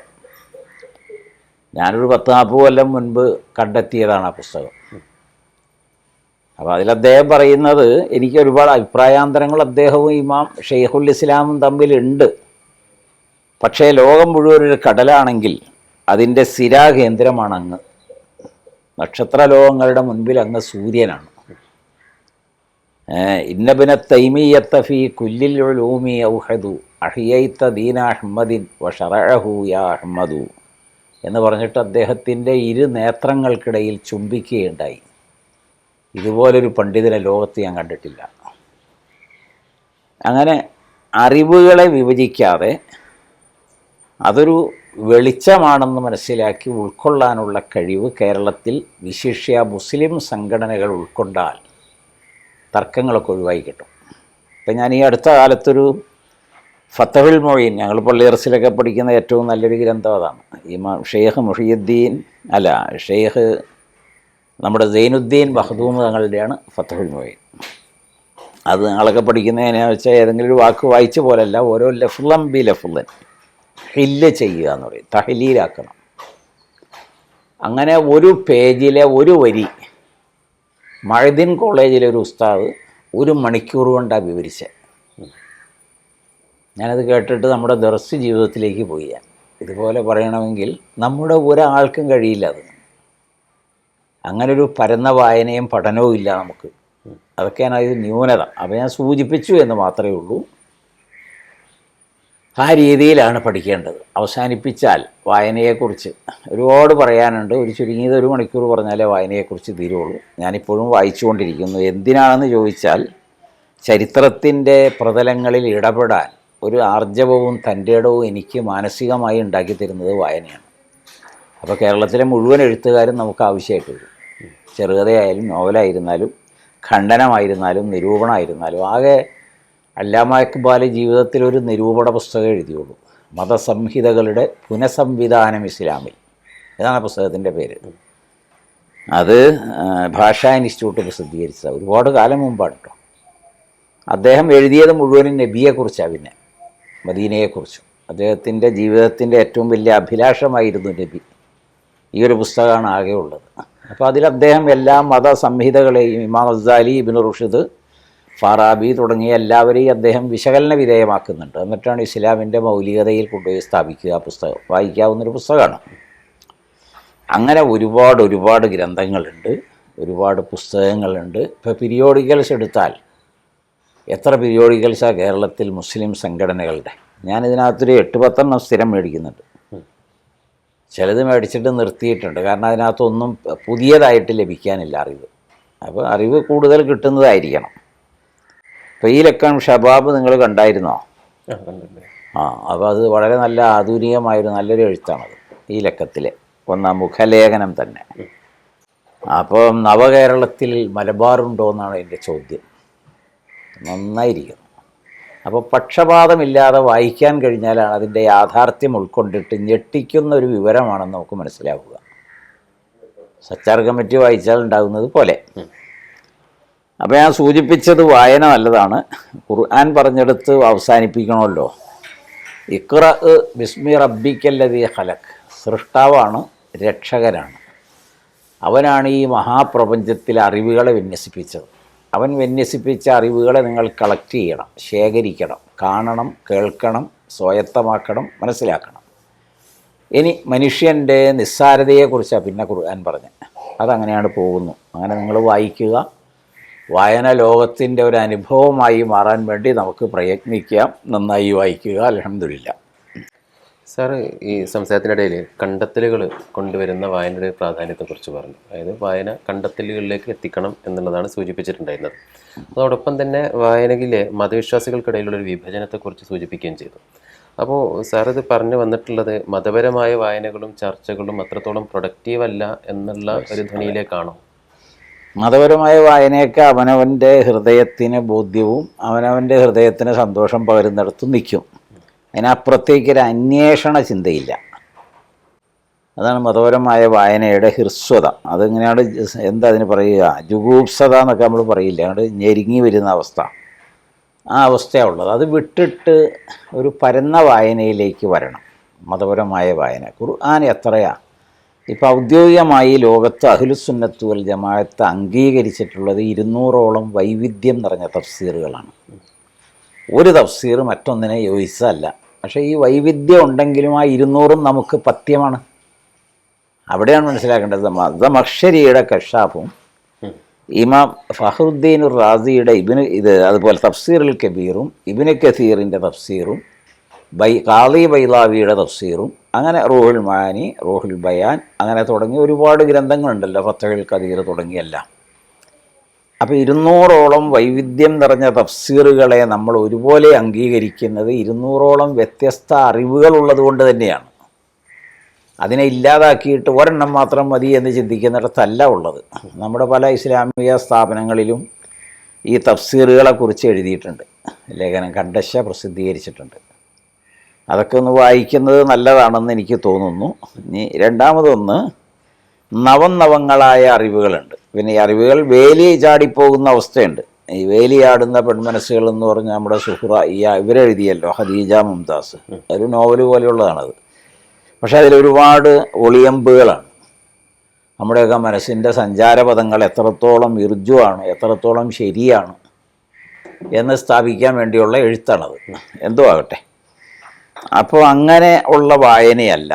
ഞാനൊരു പത്ത് നാൽപ്പത് കൊല്ലം മുൻപ് കണ്ടെത്തിയതാണ് ആ പുസ്തകം. അപ്പോൾ അതിൽ അദ്ദേഹം പറയുന്നത് എനിക്ക് ഒരുപാട് അഭിപ്രായാന്തരങ്ങൾ അദ്ദേഹവും ഇമാം ഷെയ്ഖുൽ ഇസ്ലാമും തമ്മിലുണ്ട്. പക്ഷേ ലോകം മുഴുവൻ ഒരു കടലാണെങ്കിൽ അതിന്റെ സ്ഥിരാകേന്ദ്രമാണ് അങ്ങ്. നക്ഷത്ര ലോകങ്ങളുടെ മുൻപിൽ അങ്ങ് സൂര്യനാണ്. ഇന്നബിന തൈമീയത്ത ഫി കുല്ലിൽ ഉലൂമി ഔഹദു അഹിയൈത്ത ദീന അഹ്മദിൻ വഷറഹു യാ അഹ്മദു. എന്ന് പറഞ്ഞിട്ട് അദ്ദേഹത്തിന്റെ ഇരു നേത്രങ്ങൾക്കിടയിൽ ചുംബിക്കുകയുണ്ടായി. ഇതുപോലൊരു പണ്ഡിതനെ ലോകത്ത് ഞാൻ കണ്ടിട്ടില്ല. അങ്ങനെ അറിവുകളെ വിഭജിക്കാതെ അതൊരു വെളിച്ചമാണെന്ന് മനസ്സിലാക്കി ഉൾക്കൊള്ളാനുള്ള കഴിവ് കേരളത്തിൽ വിശിഷ്യ മുസ്ലിം സംഘടനകൾ ഉൾക്കൊണ്ടാൽ തർക്കങ്ങളൊക്കെ ഒഴിവായി കിട്ടും. ഇപ്പം ഞാൻ ഈ അടുത്ത കാലത്തൊരു ഫത്തഹുൽ മൊഴീൻ ഞങ്ങൾ പള്ളിയറസിലൊക്കെ പഠിക്കുന്ന ഏറ്റവും നല്ലൊരു ഗ്രന്ഥം അതാണ്. ഇമാം ഷെയ്ഖ് മുഹിയുദ്ദീൻ അല്ല ഷെയ്ഖ് നമ്മുടെ സൈനുദ്ദീൻ മഹദൂം തങ്ങളുടെയാണ് ഫത്തഹുൽ മൊഴീൻ. അത് നിങ്ങളൊക്കെ പഠിക്കുന്നതിനെ വെച്ചാൽ ഏതെങ്കിലും ഒരു വാക്ക് വായിച്ച പോലല്ല ഓരോ ലഫ്ലം ബി ലഫ്ലൻ. ഹില്ല് ചെയ്യുക എന്ന് പറയും തഹലീലാക്കണം. അങ്ങനെ ഒരു പേജിലെ ഒരു വരി മഴദിൻ കോളേജിലെ ഒരു ഉസ്താവ് ഒരു മണിക്കൂർ കൊണ്ടാണ് വിവരിച്ചത് ഞാനത് കേട്ടിട്ട് നമ്മുടെ ദർശ ജീവിതത്തിലേക്ക് പോയി ഇതുപോലെ പറയണമെങ്കിൽ നമ്മുടെ ഒരാൾക്കും കഴിയില്ല അത്. അങ്ങനെ ഒരു പരന്ന വായനയും പഠനവും ഇല്ല നമുക്ക്. അതൊക്കെയാണ് അതിൽ ന്യൂനത. അപ്പോൾ ഞാൻ സൂചിപ്പിച്ചു എന്ന് മാത്രമേ ഉള്ളൂ. ആ രീതിയിലാണ് പഠിക്കേണ്ടത്. അവസാനിപ്പിച്ചാൽ വായനയെക്കുറിച്ച് ഒരുപാട് പറയാനുണ്ട്. ഒരു ചുരുങ്ങിയത് ഒരു മണിക്കൂർ പറഞ്ഞാലേ വായനയെക്കുറിച്ച് തീരുള്ളൂ. ഞാനിപ്പോഴും വായിച്ചുകൊണ്ടിരിക്കുന്നു. എന്തിനാണെന്ന് ചോദിച്ചാൽ ചരിത്രത്തിന്റെ പ്രതലങ്ങളിൽ ഇടപെടാൻ ഒരു ആർജവവും തന്റെ ഇടവും എനിക്ക് മാനസികമായി ഉണ്ടാക്കി തരുന്നത് വായനയാണ്. അപ്പോൾ കേരളത്തിലെ മുഴുവൻ എഴുത്തുകാരും നമുക്ക് ആവശ്യമായിട്ട് വരും. ചെറുകഥയായാലും നോവലായിരുന്നാലും ഖണ്ഡനമായിരുന്നാലും നിരൂപണമായിരുന്നാലും ആകെ അല്ലാമ ഇക്ബാൽ ജീവിതത്തിൽ ഒരു നിരൂപണ പുസ്തകം എഴുതിയുള്ളൂ. മതസംഹിതകളുടെ പുനഃസംവിധാനം ഇസ്ലാമിൽ. ഇതാണ് പുസ്തകത്തിന്റെ പേര്. അത് ഭാഷാ ഇൻസ്റ്റിറ്റ്യൂട്ട് പ്രസിദ്ധീകരിച്ചത്. ഒരുപാട് കാലം മുമ്പാണ് കേട്ടോ. അദ്ദേഹം എഴുതിയത് മുഴുവനും നബിയെക്കുറിച്ചാണ് പിന്നെ. മദീനയെക്കുറിച്ചും. അദ്ദേഹത്തിന്റെ ജീവിതത്തിന്റെ ഏറ്റവും വലിയ അഭിലാഷമായിരുന്നു നബി. ഈ ഒരു പുസ്തകമാണ് ആകെ ഉള്ളത്. അപ്പോൾ അതിൽ അദ്ദേഹം എല്ലാ മത സംഹിതകളെയും ഇമാം അസാലി ഇബിൻ റുഷിദ് ഫാറാബി തുടങ്ങിയ എല്ലാവരെയും അദ്ദേഹം വിശകലന വിധേയമാക്കുന്നുണ്ട്. എന്നിട്ടാണ് ഇസ്ലാമിന്റെ മൗലികതയിൽ കൊണ്ടുപോയി സ്ഥാപിക്കുക ആ പുസ്തകം. വായിക്കാവുന്നൊരു പുസ്തകമാണ്. അങ്ങനെ ഒരുപാട് ഒരുപാട് ഗ്രന്ഥങ്ങളുണ്ട്. ഒരുപാട് പുസ്തകങ്ങളുണ്ട്. ഇപ്പോൾ പീരിയോഡിക്കൽസ് എടുത്താൽ എത്ര പീരിയോഡിക്കൽസാണ് കേരളത്തിൽ മുസ്ലിം സംഘടനകളുടെ? ഞാനിതിനകത്തൊരു എട്ട് പത്തെണ്ണം സ്ഥിരം മേടിക്കുന്നുണ്ട്. ചിലത് മേടിച്ചിട്ട് നിർത്തിയിട്ടുണ്ട്. കാരണം അതിനകത്തൊന്നും പുതിയതായിട്ട് ലഭിക്കാനില്ല അറിവ്. അപ്പോൾ അറിവ് കൂടുതൽ കിട്ടുന്നതായിരിക്കണം. ഇപ്പോൾ ഈ ലക്കം ഷബാബ് നിങ്ങൾ കണ്ടായിരുന്നോ? ആ അപ്പോൾ അത് വളരെ നല്ല ആധുനികമായൊരു നല്ലൊരു എഴുത്താണത് ഈ ലക്കത്തിലെ. ഒന്നാം മുഖലേഖനം തന്നെ. അപ്പം നവകേരളത്തിൽ മലബാറുണ്ടോ എന്നാണ് എന്റെ ചോദ്യം. നന്നായിരിക്കുന്നു. അപ്പോൾ പക്ഷപാതമില്ലാതെ വായിക്കാൻ കഴിഞ്ഞാലാണ് അതിന്റെ യാഥാർത്ഥ്യം ഉൾക്കൊണ്ടിട്ട് ഞെട്ടിക്കുന്ന ഒരു വിവരമാണെന്ന് നമുക്ക് മനസ്സിലാവുക. സച്ചാർ കമ്മിറ്റി വായിച്ചാൽ ഉണ്ടാകുന്നത് പോലെ. അപ്പോൾ ഞാൻ സൂചിപ്പിച്ചത് വായന നല്ലതാണ്. ഖുർആൻ പറഞ്ഞെടുത്ത് അവസാനിപ്പിക്കണമല്ലോ. ഇക്ര ബിസ്മി റബ്ബിക്കല്ലതി ഹലക് സൃഷ്ടാവാണ് രക്ഷകനാണ്. അവനാണ് ഈ മഹാപ്രപഞ്ചത്തിലെ അറിവുകളെ വിന്യസിപ്പിച്ചത്. അവൻ വിന്യസിപ്പിച്ച അറിവുകളെ നിങ്ങൾ കളക്ട് ചെയ്യണം ശേഖരിക്കണം കാണണം കേൾക്കണം സ്വായത്തമാക്കണം മനസ്സിലാക്കണം. ഇനി മനുഷ്യന്റെ നിസ്സാരതയെക്കുറിച്ചാണ് പിന്നെ ഖുർആൻ പറഞ്ഞത്. അതങ്ങനെയാണ് പോകുന്നു. അങ്ങനെ നിങ്ങൾ വായിക്കുക. വായന ലോകത്തിന്റെ ഒരു അനുഭവമായി മാറാൻ വേണ്ടി നമുക്ക് പ്രയത്നിക്കാം. നന്നായി വായിക്കുക. അലഹമില്ല സാറ് ഈ സംസാരത്തിനിടയിൽ കണ്ടെത്തലുകൾ കൊണ്ടുവരുന്ന വായനയുടെ പ്രാധാന്യത്തെക്കുറിച്ച് പറഞ്ഞു. അതായത് വായന കണ്ടെത്തലുകളിലേക്ക് എത്തിക്കണം എന്നുള്ളതാണ് സൂചിപ്പിച്ചിട്ടുണ്ടായിരുന്നത്. അതോടൊപ്പം തന്നെ വായനയിലെ മതവിശ്വാസികൾക്കിടയിലുള്ള ഒരു വിഭജനത്തെക്കുറിച്ച് സൂചിപ്പിക്കുകയും ചെയ്തു. അപ്പോൾ സാർ ഇത് പറഞ്ഞു വന്നിട്ടുള്ളത് മതപരമായ വായനകളും ചർച്ചകളും അത്രത്തോളം പ്രൊഡക്റ്റീവ് അല്ല എന്നുള്ള ഒരു ധ്വനിയിലേക്കാണോ? മതപരമായ വായനയൊക്കെ അവനവന്റെ ഹൃദയത്തിന് ബോധ്യവും അവനവന്റെ ഹൃദയത്തിന് സന്തോഷം പകരുന്നിടത്തും നിൽക്കും. അതിനപ്പുറത്തേക്ക് ഒരു അന്വേഷണ ചിന്തയില്ല. അതാണ് മതപരമായ വായനയുടെ ഹ്രസ്വത. അതിങ്ങനെയാണ് എന്താ അതിന് പറയുക? ജുഗൂപ്സത എന്നൊക്കെ നമ്മൾ പറയില്ല? അങ്ങോട്ട് ഞെരുങ്ങി വരുന്ന അവസ്ഥ. ആ അവസ്ഥയാണ് ഉള്ളത്. അത് വിട്ടിട്ട് ഒരു പരന്ന വായനയിലേക്ക് വരണം. മതപരമായ വായന. ഖുർആൻ എത്രയാ? ഇപ്പോൾ ഔദ്യോഗികമായി ലോകത്ത് അഖിലുസുന്നത്തുവൽ ജമാഅത്ത് അംഗീകരിച്ചിട്ടുള്ളത് ഇരുന്നൂറോളം വൈവിധ്യം നിറഞ്ഞ തഫ്സീറുകളാണ്. ഒരു തഫ്സീർ മറ്റൊന്നിനെ യോജിച്ചതല്ല. പക്ഷേ ഈ വൈവിധ്യം ഉണ്ടെങ്കിലും ആ ഇരുന്നൂറും നമുക്ക് പത്യമാണ്. അവിടെയാണ് മനസ്സിലാക്കേണ്ടത്. മദമക്ഷരിയുടെ കഷാഫും ഇമാം ഫഹറുദ്ദീൻ റാസിയുടെ ഇബിന് ഇത് അതുപോലെ തഫ്സീറുൽ കബീറും ഇബിന് കസീറിന്റെ തഫ്സീറും ബൈ കാളി ബൈലാവിയുടെ തഫ്സീറും അങ്ങനെ റൂഹുൽ മാനി റൂഹുൽ ബയാൻ അങ്ങനെ തുടങ്ങി ഒരുപാട് ഗ്രന്ഥങ്ങളുണ്ടല്ലോ ഫത്തഹുൽ കദീർ തുടങ്ങിയെല്ലാം. അപ്പോൾ ഇരുന്നൂറോളം വൈവിധ്യം നിറഞ്ഞ തഫ്സീറുകളെ നമ്മൾ ഒരുപോലെ അംഗീകരിക്കുന്നത് ഇരുന്നൂറോളം വ്യത്യസ്ത അറിവുകളുള്ളത് കൊണ്ട് തന്നെയാണ്. അതിനെ ഇല്ലാതാക്കിയിട്ട് ഒരെണ്ണം മാത്രം മതി എന്ന് ചിന്തിക്കുന്നിടത്തല്ല ഉള്ളത്. നമ്മുടെ പല ഇസ്ലാമിക സ്ഥാപനങ്ങളിലും ഈ തഫ്സീറുകളെക്കുറിച്ച് എഴുതിയിട്ടുണ്ട്. ലേഖനം കണ്ടശ പ്രസിദ്ധീകരിച്ചിട്ടുണ്ട്. അതൊക്കെ ഒന്ന് വായിക്കുന്നത് നല്ലതാണെന്ന് എനിക്ക് തോന്നുന്നു. ഇനി രണ്ടാമതൊന്ന് നവനവങ്ങളായ അറിവുകളുണ്ട്. പിന്നെ ഈ അറിവുകൾ വേലി ചാടിപ്പോകുന്ന അവസ്ഥയുണ്ട്. ഈ വേലിയാടുന്ന പെൺമനസ്സുകൾ എന്ന് പറഞ്ഞാൽ നമ്മുടെ സുഹ്റ ഈ ഇവരെഴുതിയല്ലോ ഹദീജ മുംതാസ്. ഒരു നോവൽ പോലെയുള്ളതാണത്. പക്ഷേ അതിലൊരുപാട് ഒളിയമ്പുകളാണ്. നമ്മുടെയൊക്കെ മനസ്സിന്റെ സഞ്ചാരപഥങ്ങൾ എത്രത്തോളം ഇർജുവാണ് എത്രത്തോളം ശരിയാണ് എന്ന് സ്ഥാപിക്കാൻ വേണ്ടിയുള്ള എഴുത്താണത്. എന്തോ ആകട്ടെ. അപ്പോൾ അങ്ങനെ ഉള്ള വായനയല്ല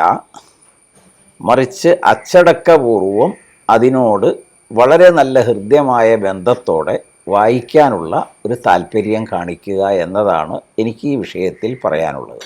മറിച്ച് അച്ചടക്കപൂർവം അതിനോട് വളരെ നല്ല ഹൃദ്യമായ ബന്ധത്തോടെ വായിക്കാനുള്ള ഒരു താല്പര്യം കാണിക്കുക എന്നതാണ് എനിക്ക് ഈ വിഷയത്തിൽ പറയാനുള്ളത്.